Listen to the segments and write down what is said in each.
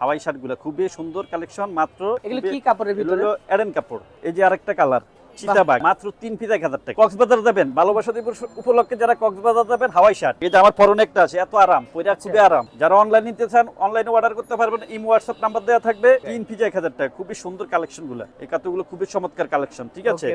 হাওয়াই শার্টগুলো। খুবই সুন্দর কালেকশন মাত্র এগুলো কি কাপড়ের ভিতরে? এডেন কাপড়। এই যে আরেকটা কালার চিতাবাগ মাত্র তিন পিস এক হাজার টাকা। কক্সবাজার যাবেন ভালোবাসা দিবস উপলক্ষে যারা কক্সবাজার যাবেন হাওয়াই শার্ট। যে আমার পরনে একটা আছে এত আরাম পরে আচ্ছা। খুবই আরাম। যারা অনলাইন নিতে চান অনলাইনে অর্ডার করতে পারবেন ইমো হোয়াটসঅ্যাপ নাম্বার দেওয়া থাকবে তিন পিস এক হাজার টাকা। খুবই সুন্দর কালেকশনগুলো। এই কাতুগুলো খুবই চমৎকার কালেকশন ঠিক আছে?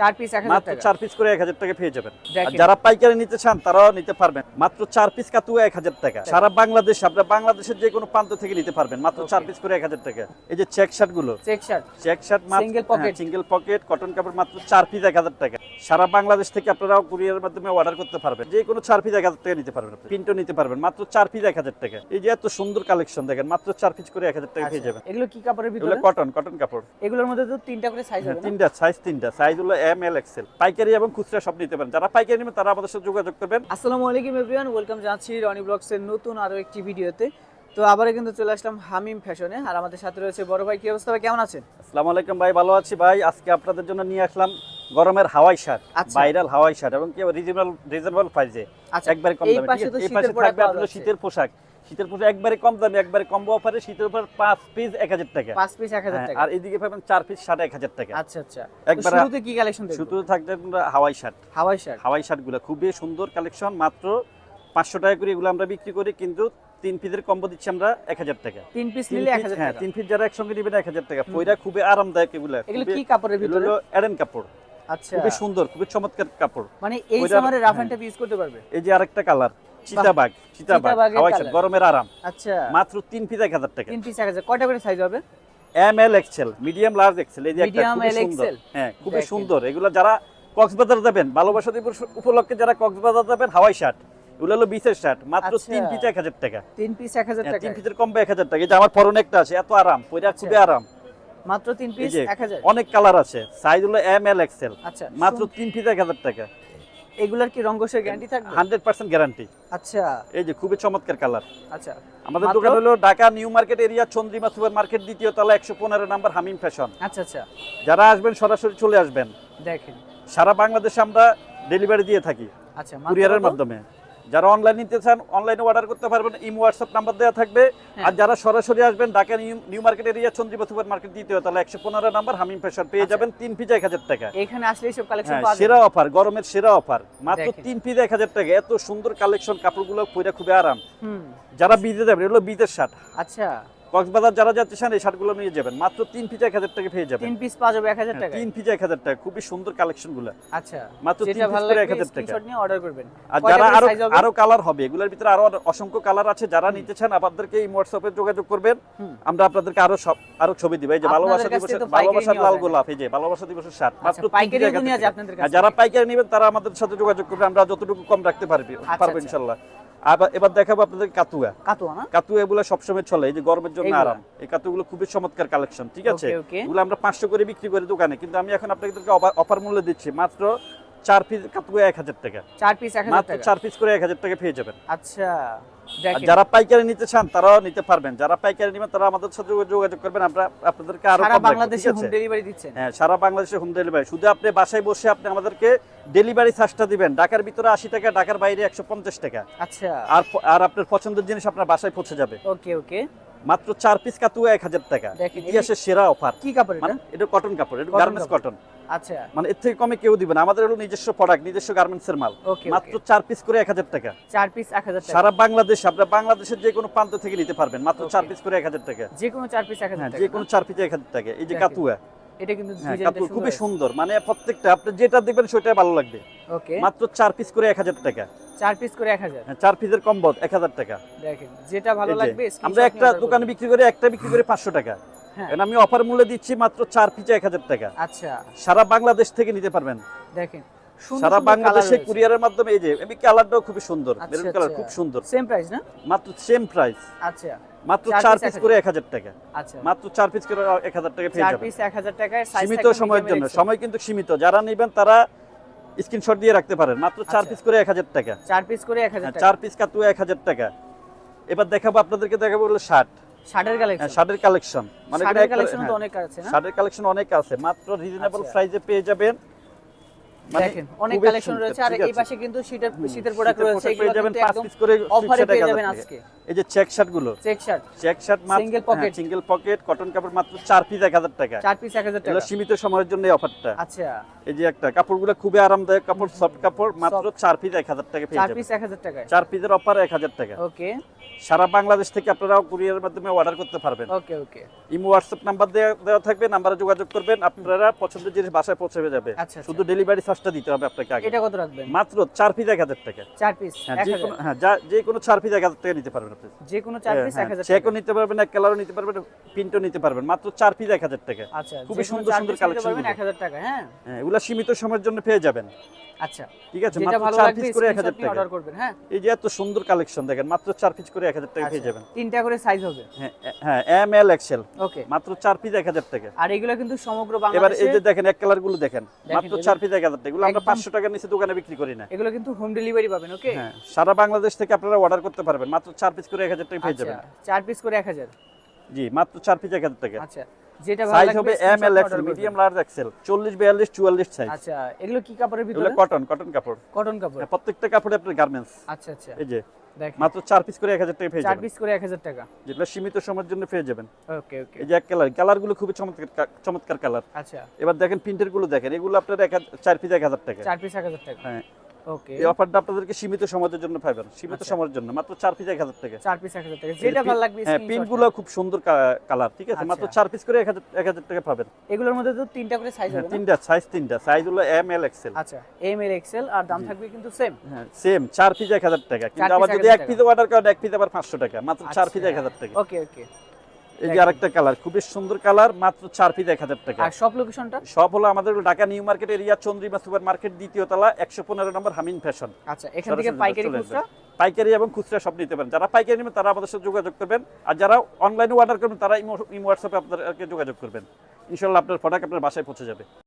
চার পিস মাত্র চার পিস করে এক হাজার টাকা পেয়ে যাবেন। যারা পাইকারি নিতে চান তারাও নিতে পারবেন। মাত্র চার পিস কাতু এক হাজার টাকা। সারা বাংলাদেশ আপনার বাংলাদেশের যে কোনো প্রান্ত থেকে নিতে পারবেন। মাত্র চার পিস করে এক হাজার টাকা। এই যে চেক শার্টগুলো। Check shirt check shirt Single pocket. Single pocket cotton কাপড় মাত্র চার পিস এক হাজার টাকা। সারা বাংলাদেশ থেকে আপনারা কুরিয়ারের মাধ্যমে অর্ডার করতে পারবেন। যে কোনো চার পিস এক হাজার টাকা নিতে পারবেন প্রিন্টও নিতে পারবেন। মাত্র চার পিস এক হাজার টাকা। এই যে এত সুন্দর কালেকশন দেখেন মাত্র চার পিস করে এক হাজার টাকা পেয়ে যাবেন। এগুলো কি কাপড়ের ভিতরে? কটন কটন কাপড়। এগুলোর মধ্যে তো তিনটা করে সাইজ হ্যাঁ, হবে তিনটা সাইজ তিনটা। সাইজ হলো এম এল এক্সেল পাইকারি এবং খুচরা সব নিতে পারেন। যারা পাইকারি নেবেন তারা আমাদের সাথে যোগাযোগ করবেন। আসসালামু আলাইকুম এভরিওয়ান ওয়েলকাম জানাচ্ছি রনি ব্লগস এর নতুন আরও একটি ভিডিওতে। তো আবারও কিন্তু চলে আসলাম হামিম ফ্যাশনে আর আমাদের সাথে রয়েছে বড় ভাই। কি অবস্থা ভাই? কেমন আছেন? আসসালামু আলাইকুম ভাই ভালো আছি ভাই। আজকে আপনাদের জন্য নিয়ে আসলাম গরমের হাওয়াই শার্ট আচ্ছা। ভাইরাল হাওয়াই শার্ট এবং কি রিজনেবল রিজনেবল প্রাইসে একবারে কম এই দামে পাশে তো এই শীতের পাশে থাকবে পাওয়া আপনার যাচ্ছে। শীতের পোশাক। শীতের পোশাক একবারে কম দামে একবারে কম্বো অফারে শীতের উপর পাঁচ পিস এক হাজার টাকা। পাঁচ পিস এক হাজার হ্যাঁ, টাকা। আর এদিকে পাবেন চার পিস সাড়ে এক হাজার টাকা। আচ্ছা আচ্ছা। একবারে- শুরুতে কি কালেকশন দেখব? শুধু থাকবে হাওয়াই শার্ট। Hawaii shirt. হাওয়াই শার্টগুলো খুবই সুন্দর কালেকশন মাত্র পাঁচশো টাকা করে এগুলো আমরা বিক্রি করি কিন্তু তিন পিসের কম্বো দিচ্ছি আমরা এক হাজার টাকা। তিন পিস নিলে এক হাজার হ্যাঁ তিন পিস যারা একসঙ্গে নেবেন এক হাজার টাকা। পয়রা খুবই আরামদায়ক এগুলো। এগুলো কি কাপড়ের ভিতরে? হলো এডেন কাপড়। আচ্ছা। খুবই সুন্দর খুবই চমৎকার কাপড়। মানে এই সামারে রাফ। এন্ড ইউজ করতে পারবে? এই যে আরেকটা কালার চিতাবাগ চিতাবাগ হাওয়াই শার্ট গরমের আরাম। আচ্ছা। মাত্র তিন পিস এক হাজার টাকা। তিন পিস এক হাজার। কয়টা করে সাইজ হবে? M L XL medium large XL এই যে একটা খুবই সুন্দর। হ্যাঁ খুবই সুন্দর। এগুলো যারা কক্সবাজার যাবেন ভালোবাসা দিবস উপলক্ষে যারা কক্সবাজার যাবেন হাওয়াই শার্ট। এগুলো হলো বিশেষ শার্ট মাত্র। তিন পিস এক হাজার টাকা। তিন পিস এক হাজার টাকা তিন পিসের কমবে এক হাজার টাকা। এই যে আমার পরনে একটা আছে এত আরাম পয়রা খুবই আরাম। মাত্র তিন পিস এক হাজার? অনেক কালার আছে সাইজ হলো এম এল এক্সেল আচ্ছা মাত্র তিন পিস এক হাজার টাকা। এগুলার কি রঙ্গসের গ্যারান্টি থাকবে? হান্ড্রেড পার্সেন্ট গ্যারান্টি আচ্ছা। এই যে খুবই চমৎকার কালার আচ্ছা। আমাদের দোকান হলো Dhaka new market area Chandrima super market দ্বিতীয় তলা নাম্বার হামিম ফ্যাশন। আচ্ছা আচ্ছা। যারা আসবেন সরাসরি চলে আসবেন। দেখেন। সারা বাংলাদেশে আমরা ডেলিভারি দিয়ে থাকি। আচ্ছা কুরিয়ারের? মাধ্যমে। যারা অনলাইন নিতে চান অনলাইনে অর্ডার করতে পারবেন ইমো হোয়াটসঅ্যাপ নাম্বার দেওয়া থাকবে। হ্যাঁ। আর যারা সরাসরি আসবেন Dhaka new market area Chandrima super market দ্বিতীয় তাহলে একশো পনেরো নাম্বার হামিম ফ্যাশন পেয়ে আচ্ছা। যাবেন তিন পিস এক হাজার টাকা। এখানে আসলে সব কালেকশন হ্যাঁ সেরা অফার গরমের সেরা অফার মাত্র তিন পিস এক হাজার টাকা। এত সুন্দর কালেকশন কাপড়গুলো পরে খুবই আরাম। যারা বিদে যাবেন এগুলো বিদের শার্ট। আচ্ছা। কক্সবাজার যারা যাচ্ছে চান এই শার্টগুলো নিয়ে যাবেন। মাত্র তিন পিস এক হাজার টাকা পেয়ে যাবেন। তিন পিস পাওয়া যাবে এক হাজার টাকা তিন পিস এক হাজার টাকা। খুবই সুন্দর কালেকশনগুলো আচ্ছা। মাত্র তিন পিস করে এক হাজার টাকা। নিয়ে অর্ডার করবেন। আর যারা আরও আরও কালার হবে এগুলোর ভিতরে আরও অসংখ্য কালার আছে। যারা নিতে চান আপনাদেরকে এই হোয়াটসঅ্যাপে যোগাযোগ করবেন। আমরা আপনাদেরকে আরও সব আরও ছবি দিব। এই যে ভালোবাসা পাইকারি ভালোবাসার লাল গোলাপ এই যে ভালোবাসা দিবসের শার্ট আচ্ছা, মাত্র টাকা। আপনাদের কাছ যারা। পাইকারি নেবেন তারা আমাদের সাথে যোগাযোগ করবে। আমরা যতটুকু কম রাখতে পারবি পারব আচ্ছা। আবার এবার দেখাবো আপনাদের কাতুয়া। কাতুয়া না? কাতুয়া এগুলো সবসময় চলে এই যে গরমের জন্য আরাম। এই কাতুগুলো খুবই চমৎকার কালেকশন ঠিক আছে. এগুলো আমরা পাঁচশো করে বিক্রি করি দোকানে কিন্তু আমি এখন আপনাদেরকে অফার মূল্য দিচ্ছি মাত্র চার পিস কাতুয়া এক হাজার টাকা। চার পিস এক হাজার মাত্র চার পিস করে এক হাজার টাকা পেয়ে যাবেন। আচ্ছা। যারা পাইকারি নিতে চান তারাও নিতে পারবেন। যারা পাইকারি নেবেন তারা আমাদের সাথে যোগাযোগ করবেন। আমরা আপনাদেরকে আরও সারা বাংলাদেশে হোম ডেলিভারি দিচ্ছেন। হ্যাঁ সারা বাংলাদেশে হোম ডেলিভারি শুধু আপনি বাসায় বসে আপনি আমাদেরকে ডেলিভারি চার্জটা দিবেন। ঢাকার ভিতরে আশি টাকা ঢাকার বাইরে একশো পঞ্চাশ টাকা। আচ্ছা। আর আর আপনার পছন্দের জিনিস আপনার বাসায় পৌঁছে যাবে। ওকে ওকে। মাত্র চার পিস কাতুয়া এক হাজার টাকা। ইতিহাসের সেরা অফার কি কাপড় মানে এটা কটন কাপড় এটা গার্মেন্টস কটন আচ্ছা। মানে এর থেকে কমে কেউ দিবে না। আমাদের হলো নিজস্ব প্রোডাক্ট নিজস্ব গার্মেন্টস এর মাল। মাত্র চার পিস করে এক হাজার টাকা। চার পিস এক হাজার সারা বাংলাদেশ আপনার বাংলাদেশের যে কোনো প্রান্ত থেকে নিতে পারবেন। মাত্র চার পিস করে এক হাজার টাকা। যে কোনো চার পিস এক হাজার হ্যাঁ যে কোনো চার পিস এক হাজার টাকা। এই যে কাতুয়া। এটা কিন্তু কাপড় খুবই সুন্দর। মানে প্রত্যেকটা আপনি যেটা দেখবেন ভালো লাগবে। ওকে। মাত্র চার পিস করে এক হাজার টাকা। চার পিস করে এক হাজার? হ্যাঁ, চার পিসের কম্বল এক হাজার টাকা। দেখেন যেটা ভালো লাগবে আমরা একটা দোকানে বিক্রি করে একটা বিক্রি করে পাঁচশো টাকা। হ্যাঁ। এখন আমি অফার মূল্যে দিচ্ছি মাত্র চার পিসে এক হাজার টাকা। আচ্ছা। সারা বাংলাদেশ থেকে নিতে পারবেন। দেখেন সারা বাংলাদেশে কুরিয়ারের মাধ্যমে এই যে আমি কালারটাও সুন্দর আচ্ছা, মেরুন কালার আচ্ছা। খুব সুন্দর। সেম প্রাইস না? মাত্র সেম প্রাইস আচ্ছা। মাত্র পিস করে এক হাজার টাকা। আচ্ছা। মাত্র চার পিস করে এক হাজার টাকা পেয়ে যাবেন। পিস টাকায় সীমিত সময়ের জন্য। সময় কিন্তু সীমিত। যারা নেবেন তারা স্ক্রিনশট দিয়ে রাখতে পারেন। মাত্র চার আচ্ছা। পিস করে এক হাজার টাকা। চার পিস করে এক হাজার হ্যাঁ, টাকা। চার পিস কাতুয়া এক হাজার টাকা। এবার দেখাবো আপনাদেরকে দেখাবো হলো শার্ট শার্টের কালেকশন শার্টের কালেকশন মানে শার্টের কালেকশন তো অনেক আছে না? শার্টের কালেকশন অনেক আছে। মাত্র রিজনেবল আচ্ছা। প্রাইসে পেয়ে যাবেন। দেখেন অনেক কালেকশন রয়েছে আর এই পাশে কিন্তু শীতের শীতের প্রোডাক্ট রয়েছে এগুলো যাবেন পিস করে অফারে পেয়ে যাবেন আজকে। এই যে চেক শার্টগুলো চেক শার্ট চেক শার্ট মাত্র Single pocket। Single pocket cotton কাপড় মাত্র চার পিস এক হাজার টাকা। চার পিস এক হাজার এগুলো টাকা সীমিত সময়ের জন্য এই অফারটা আচ্ছা। এই যে একটা কাপড়গুলো খুবই আরামদায়ক কাপড় সফট কাপড় মাত্র চার পিস এক হাজার টাকা পেয়ে যাবেন। পিস এক হাজার টাকায়। চার পিসের অফার এক হাজার টাকা। ওকে সারা বাংলাদেশ থেকে আপনারা কুরিয়ারের মাধ্যমে অর্ডার করতে পারবেন। Okay okay Imo WhatsApp number দেওয়া থাকবে নাম্বারে যোগাযোগ করবেন আপনারা পছন্দের জিনিস বাসায় পৌঁছে যাবে। আচ্ছা, শুধু ডেলিভারি চার্জটা দিতে হবে আপনাকে আগে। এটা কত রাখবেন? মাত্র চার পিস এক হাজার টাকা। চার পিস হ্যাঁ যে কোনো হ্যাঁ যা- কোনো চার পিস এক হাজার টাকা নিতে পারবেন আপনি। যে কোনো চার পিস এক হাজার টাকা। চেকও নিতে পারবেন এক কালারও নিতে পারবেন প্রিন্টও নিতে পারবেন। মাত্র চার পিস এক হাজার টাকা। আচ্ছা খুবই সুন্দর সুন্দর collection এক হাজার টাকা হ্যাঁ। হ্যাঁ এগুলা সীমিত সময়ের জন্য পেয়ে যাবেন। আচ্ছা ঠিক আছে মাত্র ভালো চার লাগবে পিস করে টাকা। অর্ডার করবেন হ্যাঁ। এই যে এত সুন্দর কালেকশন দেখেন মাত্র চার পিস করে এক হাজার টাকা পেয়ে আচ্ছা, যাবেন। তিনটা করে সাইজ হবে। হ্যাঁ হ্যাঁ এম এল এক্সেল ওকে মাত্র চার পিস এক হাজার টাকা। আর এগুলো কিন্তু সমগ্র এবার এই যে দেখেন এক কালারগুলো দেখেন। মাত্র পিস এক হাজার টাকা। এগুলো আমরা একদম- পাঁচশো টাকার নিচে দোকানে বিক্রি করি না। এগুলো কিন্তু হোম ডেলিভারি পাবেন ওকে হ্যাঁ সারা বাংলাদেশ থেকে আপনারা অর্ডার করতে পারবেন। মাত্র 4 পিস করে এক হাজার টাকা পেয়ে আচ্ছা যাবেন। 4 পিস করে এক হাজার? জি মাত্র 4 পিস এক হাজার টাকা। আচ্ছা যেটা ভালো সাইজ হবে M L XL medium large XL চল্লিশ বিয়াল্লিশ চুয়াল্লিশ সাইজ আচ্ছা এগুলো কি কাপড়ের এগুলো ভিতরে? কটন কটন কাপড়। কটন কাপড়। হ্যাঁ, প্রত্যেকটা কাপড়ে আপনার গার্মেন্টস আচ্ছা আচ্ছা। এই যে মাত্র চার পিস করে এক হাজার টাকা পেয়ে চার যাবেন। পিস করে এক হাজার টাকা। যেগুলো সীমিত সময়ের জন্য পেয়ে যাবেন। ওকে ওকে এই যে এক কালার কালারগুলো খুবই চমৎকার চমৎকার কালার আচ্ছা। এবার দেখেন প্রিন্টারগুলো দেখেন এগুলো আপনার এক হাজার- চার পিস এক হাজার টাকা চার পিস এক হাজার টাকা। হ্যাঁ। এই অফারটা আপনাদেরকে সীমিত সময়ের জন্য পাবেন। সীমিত আচ্ছা। সময়ের জন্য। মাত্র চার পিস এক হাজার টাকা। চার পিস এক হাজার টাকা। যেটা ভালো লাগবে হ্যাঁ screenshot পিন করেন। গুলো খুব সুন্দর কালার ঠিক আছে? মাত্র আচ্ছা। চার পিস করে এক হাজার এক হাজার টাকা পাবেন। এগুলোর মধ্যে তো তিনটা করে সাইজ হ্যাঁ, হবে তিনটা সাইজ তিনটা। সাইজ হলো এম এল এক্সেল আচ্ছা এম এর এক্সেল আর দাম থাকবে কিন্তু সেম হ্যাঁ সেম চার পিস এক হাজার টাকা। কিন্তু আবার যদি এক পিস অর্ডার করেন এক পিস আবার পাঁচশো টাকা। মাত্র চার পিস আচ্ছা। এক হাজার টাকা। ওকে ওকে এই যে আরেকটা কালার খুবই সুন্দর কালার মাত্র চার পিস এক হাজার টাকা। আর সব লোকেশনটা সব হলো আমাদের Dhaka new market area Chandrima super market দ্বিতীয় তলা একশো পনেরো নম্বর হামিন ফ্যাশন। আচ্ছা এখান থেকে পাইকারি খুচরা? পাইকারি এবং খুচরা সব নিতে পারেন। যারা পাইকারি নেবেন তারা আমাদের সাথে যোগাযোগ করবেন। আর যারা অনলাইনে অর্ডার করবেন তারা ইমো ইমো হোয়াটসঅ্যাপে আপনাদেরকে যোগাযোগ করবেন। ইনশাল্লাহ আপনার প্রোডাক্ট আপনার বাসায় পৌঁছে যাবে।